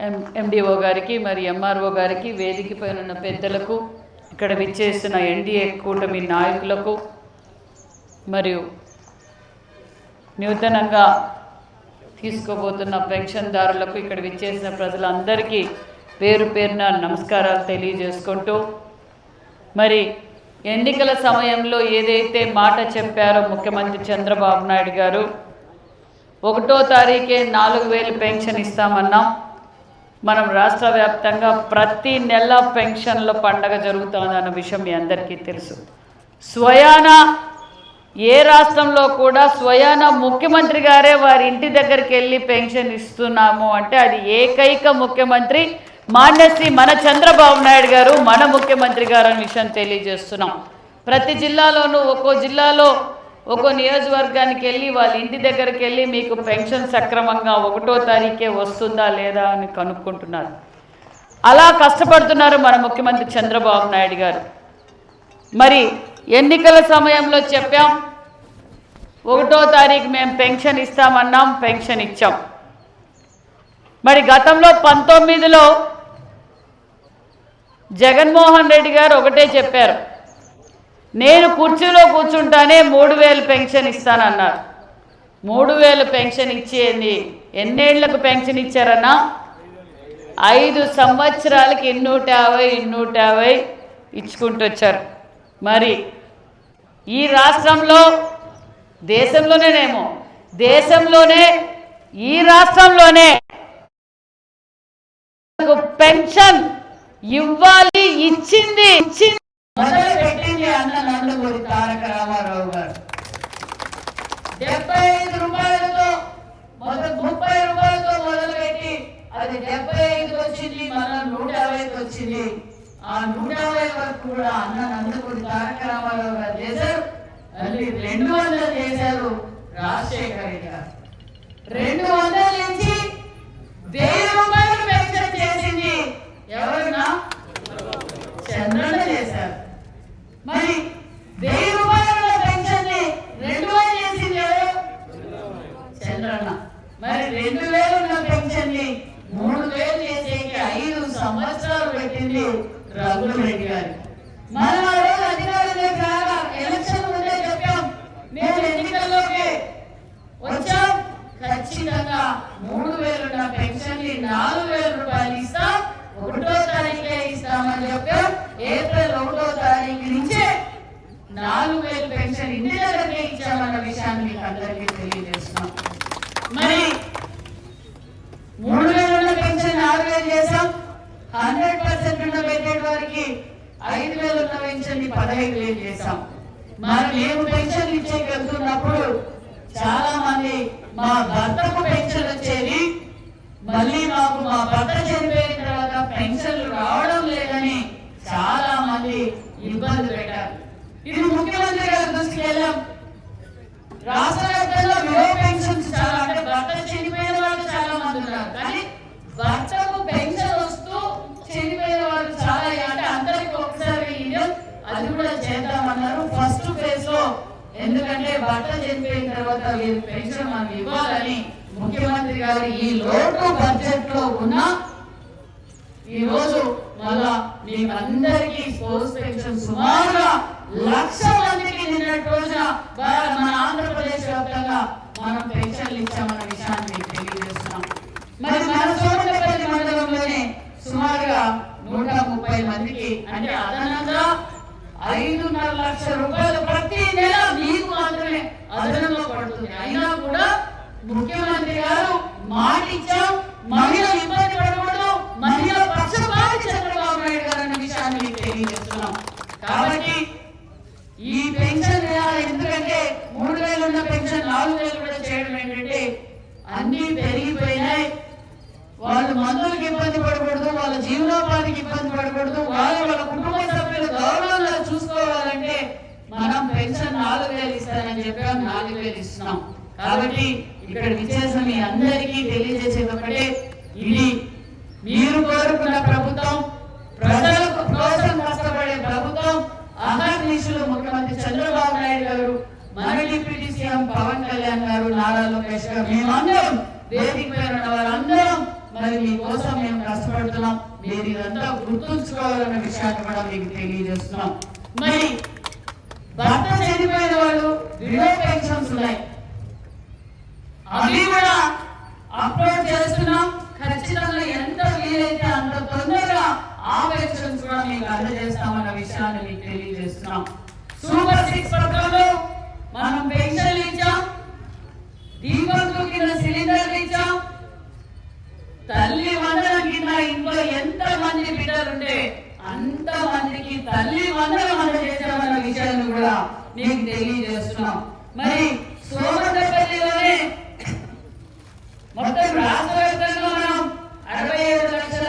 ఎం MDO గారికి మరి MRO గారికి వేదిక పైన ఉన్న పెద్దలకు ఇక్కడ విచ్చేసిన ఎన్డీఏ కూటమి నాయకులకు మరియు నూతనంగా తీసుకోబోతున్న పెన్షన్దారులకు ఇక్కడ విచ్చేసిన ప్రజలందరికీ పేరు పేరున నమస్కారాలు తెలియజేసుకుంటూ మరి ఎన్నికల సమయంలో ఏదైతే మాట చెప్పారో ముఖ్యమంత్రి చంద్రబాబు నాయుడు గారు ఒకటో తారీఖే నాలుగు వేలు పెన్షన్ ఇస్తామన్నాం. మనం రాష్ట్ర వ్యాప్తంగా ప్రతి నెల పెన్షన్ల పండగ జరుగుతుందన్న విషయం మీ అందరికీ తెలుసు. స్వయాన ఏ రాష్ట్రంలో కూడా స్వయాన ముఖ్యమంత్రి గారే వారి ఇంటి దగ్గరికి వెళ్ళి పెన్షన్ ఇస్తున్నాము అంటే అది ఏకైక ముఖ్యమంత్రి మాన్యశ్రీ మన చంద్రబాబు నాయుడు గారు మన ముఖ్యమంత్రి గారు అనే విషయం తెలియజేస్తున్నాం. ప్రతి జిల్లాలోనూ ఒక్కో జిల్లాలో ఒక్కో నియోజకవర్గానికి వెళ్ళి వాళ్ళ ఇంటి దగ్గరికి వెళ్ళి మీకు పెన్షన్ సక్రమంగా ఒకటో తారీఖే వస్తుందా లేదా అని కనుక్కుంటున్నారు. అలా కష్టపడుతున్నారు మన ముఖ్యమంత్రి చంద్రబాబు నాయుడు గారు. మరి ఎన్నికల సమయంలో చెప్పాం ఒకటో తారీఖు మేము పెన్షన్ ఇస్తామన్నాం పెన్షన్ ఇచ్చాం. మరి గతంలో పంతొమ్మిదిలో జగన్మోహన్ రెడ్డి గారు ఒకటే చెప్పారు నేను కుర్చీలో కూర్చుంటానే మూడు వేలు పెన్షన్ ఇస్తానన్నారు. మూడు వేలు పెన్షన్ ఇచ్చేది ఎన్నేళ్ళకు పెన్షన్ ఇచ్చారన్నా? ఐదు సంవత్సరాలకి ఇన్నూట యాభై ఇన్నూట యాభై ఇచ్చుకుంటూ వచ్చారు మరి ఈ రాష్ట్రంలో దేశంలోనేనేమో? దేశంలోనే ఈ రాష్ట్రంలోనే పెన్షన్ ఇవ్వాలి ఇచ్చింది ఇచ్చింది. అన్న నందమూరి తారక రామారావు గారు. డెబ్బై ఐదు రూపాయలతో మొదలు ముప్పై రూపాయలతో మొదలు పెట్టి అది డెబ్బై ఐదు వచ్చింది మళ్ళీ నూట యాభైకి వచ్చింది. ఆ నూట యాభై వరకు కూడా అన్న నందమూరి తారక రామారావు గారు చేశారు. మళ్ళీ రెండు వందలు చేశారు రాజశేఖర్ గారు. రెండు వందల నుంచి వెయ్యి రూపాయలు పెన్షన్ చేసింది ఎవరన్నా చంద్రన్న చేశారు మరి వెయ్యి రూపాయల పెన్షన్ని రెండు వేలు చేసింది ఎవరు చంద్రన్న మరి రెండు వేలు ఉన్న పెన్షన్ని మూడు వేలు చేసేకి ఐదు సంవత్సరాలు పెట్టింది రఘురెడ్డి గారు. మనం ఆ రోజు అధికారంలోకి రాగా ఎలక్షన్ ముందే చెప్పాం. మేము ఎన్నికల్లోకి వచ్చాం. ఖచ్చితంగా మూడు వేలు పెన్షన్ నాలుగు వేల రూపాయలు ఇస్తాం. ఒకటో తారీఖే ఇస్తామని చెప్పాం. ఏప్రిల్ ఒకటో తారీఖు నుంచే నాలుగు వేలు పెన్షన్ ఇంటి దగ్గరకే ఇచ్చామన్న విషయాన్ని మీకు అందరికీ తెలియజేస్తున్నాం. మరి మూడు వేలు ఉన్న పెన్షన్ నాలుగు వేలు చేశాం హండ్రెడ్ పర్సెంట్ ఉన్న పెట్టే వారికి ఐదు వేలు ఉన్న పెన్షన్ పదహైదు వేలు చేశాం. మరి మేము పెన్షన్ ఇచ్చే వెళ్తున్నప్పుడు చాలా మంది మా భర్తకు పెన్షన్ వచ్చేది మళ్ళీ మాకు మా భర్త చనిపోయిన తర్వాత పెన్షన్లు రావడం లేదని చాలా మంది ఇబ్బంది పెట్టారు. ఇది ముఖ్యమంత్రి గారి దృష్టికి వెళ్ళాం. రాష్ట్ర వ్యాప్తంలో విడో పెన్షన్స్ చాలా అంటే భర్త చనిపోయిన వాళ్ళు చాలా మంది ఉన్నారు. కానీ భర్తకు పెన్షన్ వస్తూ చాలా అంటే అందరికి ఒకసారి ఇయ్యం అది కూడా చేద్దామన్నారు. ఫస్ట్ ఫేజ్లో ఎందుకంటే భర్త చనిపోయిన తర్వాత వీరి పెన్షన్ మనం ఇవ్వాలని ముఖ్యమంత్రి గారు ఈ లోటు బడ్జెట్లో ఉన్న ఈ రోజు మళ్ళా మీకు అందరికీ స్పోర్ట్స్ పెన్షన్ సుమారుగా లక్ష మందికి నిన్నటి రోజున మన ఆంధ్రప్రదేశ్ వ్యాప్తంగా మనం పెన్షన్లు ఇచ్చామన్న విషయాన్ని మీకు తెలియజేస్తున్నాం. మరి మన సోమపల్లి మండలంలోనే సుమారుగా నూట ముప్పై మందికి. అంటే అదనంగా ఐదున్నర లక్షల రూపాయలు ప్రతి నెల మీకు మాత్రమే అదనంగా పడుతుంది. అయినా కూడా ముఖ్యమంత్రి గారు మాట ఇచ్చాం మహిళ ఇబ్బంది పడకూడదు మహిళ పక్షపాతి చంద్రబాబు నాయుడు గారు అన్న విషయాన్ని మీకు తెలియజేస్తున్నాం. కాబట్టి ఈ పెన్షన్ వేయాలి. ఎందుకంటే మూడు వేలు ఉన్న పెన్షన్ నాలుగు వేలు కూడా చేయడం ఏంటంటే అన్ని పెరిగిపోయినాయి. వాళ్ళు మందులకు ఇబ్బంది పడకూడదు వాళ్ళ జీవనోపాధికి ఇబ్బంది పడకూడదు వాళ్ళ వాళ్ళ కుటుంబ సభ్యులు గౌరవంగా చూసుకోవాలంటే మనం పెన్షన్ నాలుగు వేలు ఇస్తానని చెప్పాం నాలుగు వేలు ఇస్తున్నాం. కాబట్టి ఇక్కడ విచ్చేసిన మీ అందరికీ తెలియజేసేది ఒకటే ఇది మీరు కోరుకున్న ప్రభుత్వం ప్రజల కోసం కష్టపడే ప్రభుత్వం అహర్నిశులు ముఖ్యమంత్రి చంద్రబాబు నాయుడు గారు మన డిప్యూటీ సీఎం పవన్ కళ్యాణ్ గారు నారా లోకేష్ గారు మేమందరం వేదిక పైన ఉన్న వారందరం మరి మీకోసం మేము కష్టపడుతున్నాం. మీరు ఇదంతా గుర్తుంచుకోవాలన్న విషయాన్ని కూడా మీకు తెలియజేస్తున్నాం. మరి భర్త చనిపోయిన వాళ్ళు విడో పెన్షన్స్ ఉన్నాయి. ఉంటే బిడ్డలుంటే అంత మందికి తల్లి వందనం అందజేసామన్న విషయాన్ని కూడా మీకు తెలియజేస్తున్నాం. మరి సోమదపల్లిలోనే మొత్తం రాష్ట్ర వ్యాప్తంగా మనం అరవై ఏడు లక్షల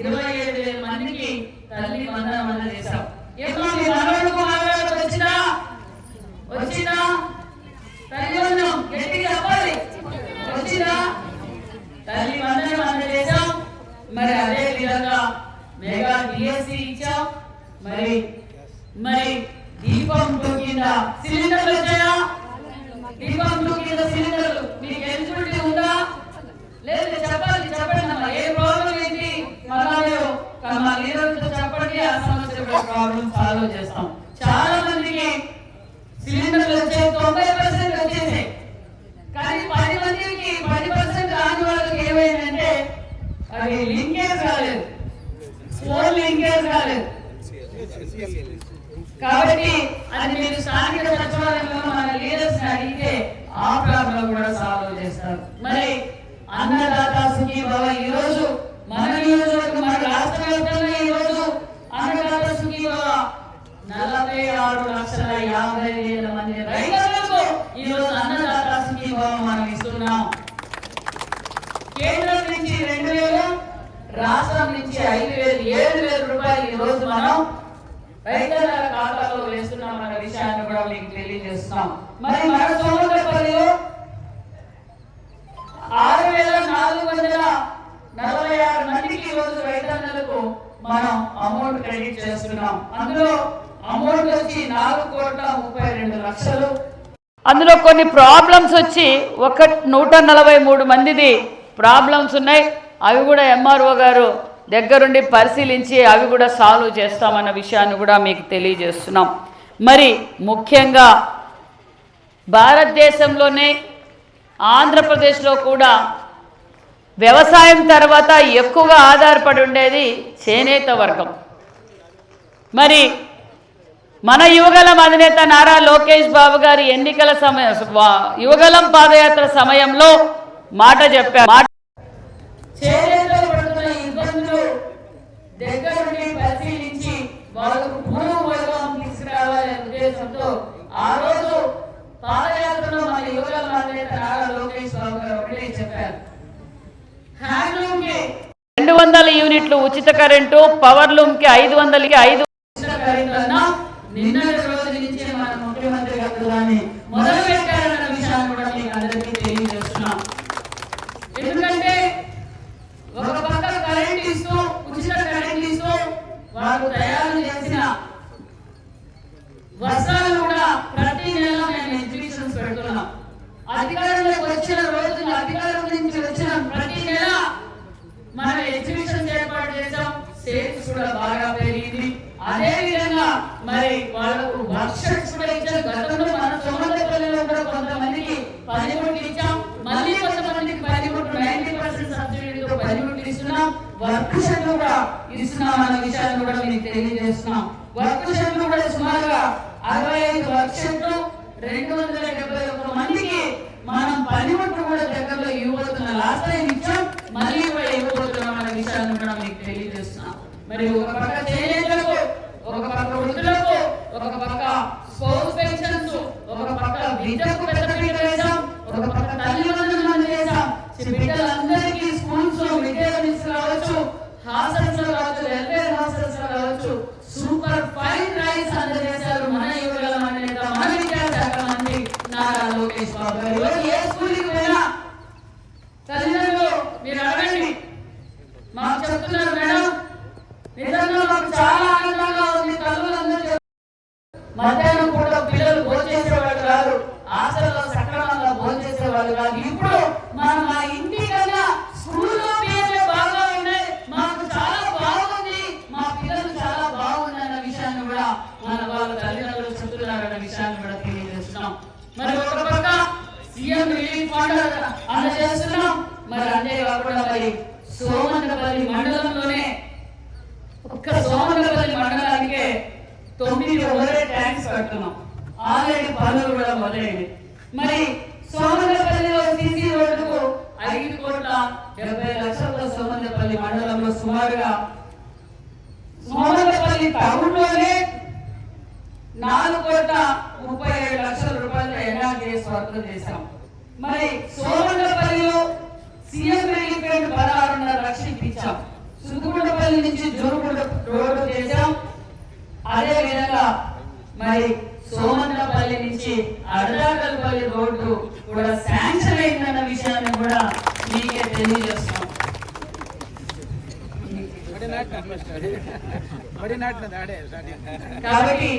ఇరవై ఏడు వేల మందికి తల్లి వందనం అందజేశాం. ఏమో మీ మనవడుకు మనవడికి వచ్చినా వచ్చినా తల్లి వందనం గట్టిగా చెప్పాలి. వచ్చినా తల్లి వందనం అందజేశాం. మరి అదే విధంగా మెగా డిఎస్సి ఇచ్చాం మరి మరి దీపం టూ కింద సిలిండర్లు వచ్చాయా? దీపం టూ కింద సిలిండర్లు మీకు ఎలిజిబిలిటీ ఉందా? లేదు చెప్పాలి చెప్పండి అమ్మా. ఏ ప్రాబ్లం ఏంటి? మళ్ళా మీరు మా లీడర్తో చెప్పండి ఆ సమస్య ప్రాబ్లం సాల్వ్ చేస్తాం. చాలా మందికి సిలిండర్లు వచ్చాయి తొంభై పర్సెంట్ వచ్చేసాయి కానీ పది మందికి పది పర్సెంట్ రాని వాళ్ళకి ఏమైందంటే అది లింకేజ్ కాలేదు ఫోన్ లింకేజ్ కాలేదు కాబట్టి అది మీరు స్థానిక సచివాలయంలో మన లీడర్స్ అడిగితే ఆ ప్రాబ్లం కూడా సాల్వ్ చేస్తారు. మరి అన్నదాత సుఖీ భవ ఈ రోజు మన నియోజకవర్గం మన రాష్ట్ర వ్యాప్తంగా ఈ రోజు అన్నదాత సుఖీ భవ నలభై ఆరు లక్షల యాభై వేల మంది రైతులకు ఈ రోజు అన్నదాత సుఖీ భవ మనం ఇస్తున్నాం. కేంద్రం నుంచి రెండు వేలు రాష్ట్రం నుంచి ఐదు వేలు ఏడు వేల రూపాయలు ఈ రోజు మనం రైతుల ఖాతాలో వేస్తున్నాం అన్న విషయాన్ని కూడా మీకు తెలియజేస్తున్నాం. మరి మన సోమరపల్లిలో ఆరు వేల నాలుగు వందల నలభై ఆరు మందికి ఈ రోజు రైతన్నలకు మనం అమౌంట్ క్రెడిట్ చేస్తున్నాం. అందులో అమౌంట్ వచ్చి నాలుగు కోట్ల ముప్పై రెండు లక్షలు. అందులో కొన్ని ప్రాబ్లమ్స్ వచ్చి ఒక నూట నలభై మూడు మందిది ప్రాబ్లమ్స్ ఉన్నాయి. అవి కూడా ఎంఆర్ఓ గారు దగ్గరుండి పరిశీలించి అవి కూడా సాల్వ్ చేస్తామన్న విషయాన్ని కూడా మీకు తెలియజేస్తున్నాం. మరి ముఖ్యంగా భారతదేశంలోనే ఆంధ్రప్రదేశ్లో కూడా వ్యవసాయం తర్వాత ఎక్కువగా ఆధారపడి ఉండేది చేనేత వర్గం. మరి మన యువగలం అధినేత నారా లోకేష్ బాబు గారి ఎన్నికల సమయ యువగలం పాదయాత్ర సమయంలో మాట చెప్పారు మాట చేనేతలో పడుతున్న ఇబ్బందులు దగ్గరుండి పరిశీలించి వాళ్ళకు పూర్వ వైభవం తీసుకురావాలనే ఉద్దేశంతో ఆ రోజు పాదయాత్రలో మన యువకుల మాదిరి నారా లోకేష్ బాబు గారు ఒకటే చెప్పారు హ్యాండ్లూమ్కి రెండు వందల యూనిట్లు ఉచిత కరెంటు పవర్ లూమ్కి ఐదు వందలకి ఐదు కూడా ఎందుకంటే ఒక పక్క కరెంట్ ఇస్తూ ఉచిత కరెంట్ ఇస్తూ తయారు చేసిన కూడా ప్రతి నెల మేము ఎగ్జిబిషన్స్ పెడుతున్నాం. అధికారులు మనం ఎగ్జిబిషన్ ఏర్పాటు చేసాం సేల్స్ కూడా బాగా పెరిగింది. అదే విధంగా మరి వాళ్ళకు వర్క్షాప్స్ కూడా ఇచ్చాం. గతంలో మన సోమరపల్లిలో కూడా కొంతమందికి పనిముట్లు ఇచ్చాం. మళ్ళీ కొంతమందికి పనిముట్లు నైన్టీ పర్సెంట్ సబ్సిడీతో పనిముట్లు ఇస్తున్నాం. వర్క్షాప్ కూడా ఇస్తున్నాం అన్న విషయాన్ని కూడా మీకు తెలియజేస్తున్నాం. వర్క్షాప్ కూడా సుమారుగా అరవై ఐదు వర్క్షాప్లు రెండు వందల డెబ్బై ఒక్క మందికి మనం పనిముట్లు కూడా దగ్గరలో ఇవ్వబోతున్నాం లాస్ట్ టైం ఇచ్చాం. మళ్ళీ కూడా ఇవ్వబోతున్నాం అనే విషయాన్ని కూడా మీకు తెలియజేస్తున్నాం. మరి ఒక పక్క చేనేతలకు ఒక పక్క వృద్ధులకు ఒక పక్క స్పోర్ట్స్ పెన్షన్స్ ఒక పక్క విద్యకు నిజంగా మాకు చాలా బాగా చాలా బాగుంది. మా పిల్లలు చాలా బాగుంది అన్న విషయాన్ని కూడా మన వాళ్ళ తల్లిదండ్రులు విషయాన్ని కూడా తెలియజేస్తున్నాం. మరి ఒక పక్క సీఎం రిలీఫ్ ఫండ్ మరి అంతేకాకుండా మరి మండలంలోనే ఒక్క సోమన్నపల్లి మండలానికే తొమ్మిది ఓవరే ట్యాంక్స్ కట్టున్నాం ఆల్రెడీ పనులు కూడా మొదలైనవి మరి సోమన్నపల్లిలో సిసి రోడ్డుకు ఐదు కోట్ల డెబ్బై లక్షల సోమన్నపల్లి మండలంలో సుమారుగా సోమన్నపల్లి టౌన్లోనే నాలుగు కోట్ల ముప్పై ఏడు లక్షల రూపాయలు ఎన్ఆర్జీఎస్ వర్క్ చేశాం. మరి సోమన్నపల్లిలో సీఎం రిలీఫ్ ఫండ్ పదహారున్నర లక్షలు ఇప్పించాం. సుగుండపల్లి నుంచి జోరుగుండ రోడ్డు చేశాం. అదే విధంగా మరి సోమన్నపల్లి నుంచి అర్ధాకల్పల్లి రోడ్డు కూడా శాంక్షన్ అయిందన్న విషయాన్ని కూడా మీకే తెలియజేస్తాం కాబట్టి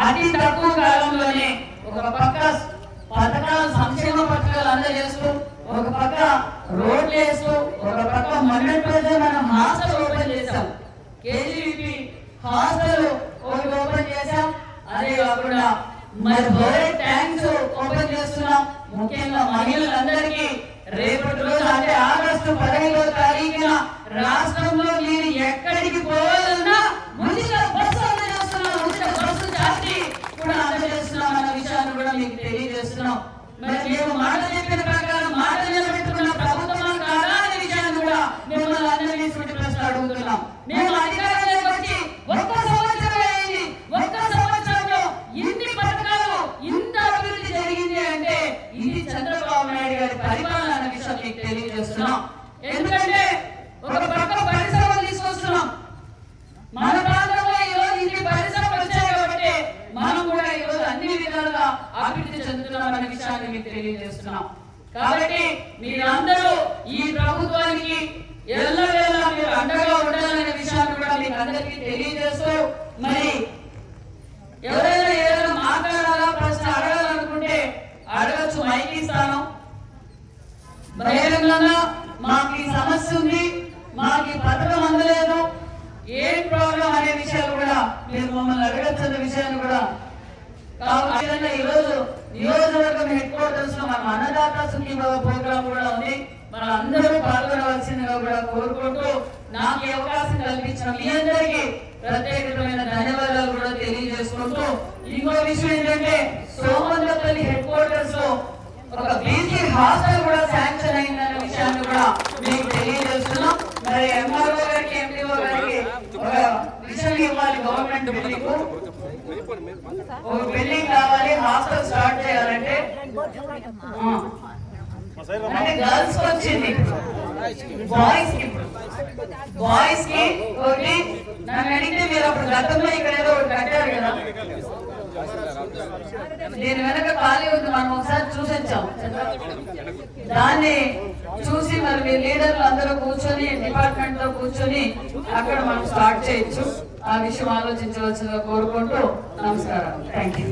అతి తక్కువ కాలంలోనే ఒక పక్క పథకాలు సంక్షేమ పథకాలు అందజేస్తూ ఒక పక్క రోడ్లు వేస్తూ ఒక పక్క మొన్నటి రోజే మనం హాస్టల్ ఓపెన్ చేశాం. కేజీ హాస్టల్ ఒకటి ఓపెన్ చేశాం. అదే కాకుండా మరి బోరే ట్యాంక్స్ ఓపెన్ చేస్తున్నాం. ముఖ్యంగా మహిళలందరికీ రేపటి రోజు అంటే ఆగస్టు పదహైదో తారీఖున రాష్ట్రంలో మీరు ఎక్కడికి పోయి చంద్రబాబు నాయుడు గారి పరిపాలన అనే విషయం మీకు తెలియజేస్తున్నాం. ఎందుకంటే ఒక పక్క పరిశ్రమలు తీసుకొస్తున్నాం. మన ప్రాంతంలో ఈ రోజు ఇన్ని పరిశ్రమలు వచ్చాయి కాబట్టి మనం కూడా ఈ రోజు అన్ని విధాలుగా అభివృద్ధి చెందుతున్నాం అనే విషయాన్ని మీకు తెలియజేస్తున్నాం. కాబట్టి మీరందరూ ఈ ప్రభుత్వానికి ఎల్లవేళ మీరు అండగా ఉండాలనే విషయాన్ని కూడా మీకు అందరికీ తెలియజేస్తూ మరి ఎవరైనా బహిరంగంగా మాకు ఈ సమస్య ఉంది మాకు ఈ పథకం అందలేదు. ఏం ప్రాబ్లం అనే విషయాలు కూడా మీరు మమ్మల్ని అడగచ్చు విషయాన్ని కూడా కాబట్టి విధంగా ఈ రోజు నియోజకవర్గం హెడ్ క్వార్టర్స్లో మన అన్నదాత సుఖీభావ ప్రోగ్రామ్ కూడా ఉంది. మన అందరూ పాల్గొనవలసిందిగా కూడా కోరుకుంటూ నాకు ఈ అవకాశం కల్పించిన మీ అందరికీ ప్రత్యేకమైన ధన్యవాదాలు కూడా తెలియజేసుకుంటూ ఇంకో విషయం ఏంటంటే సోమందపల్లి హెడ్ క్వార్టర్స్లో ఒక బీసీ హాస్టల్ కూడా శాంక్షన్ అయిందన్న విషయాన్ని కూడా మీకు తెలియజేస్తున్నాం. మరి ఎంఆర్ఓ గారికి ఎండిఓ గారికి ఒక విషయం ఇవ్వాలి గవర్నమెంట్ బిల్డింగ్ ఒక బిల్డింగ్ కావాలి హాస్టల్ స్టార్ట్ చేయాలంటే. అంటే గర్ల్స్ వచ్చింది. బాయ్స్కి బాయ్స్కి ఒకటి నన్ను అడిగితే మీరు అప్పుడు గతంలో ఇక్కడ ఏదో ఒకటి కట్టారు కదా. దీని వెనక ఖాళీ ఉంది మనం ఒకసారి చూసొచ్చాం దాన్ని చూసి మరి మీ లీడర్లు అందరూ కూర్చొని డిపార్ట్మెంట్తో కూర్చొని అక్కడ మనం స్టార్ట్ చేయొచ్చు. ఆ విషయం ఆలోచించవలసిందిగా కోరుకుంటూ నమస్కారం. Thank you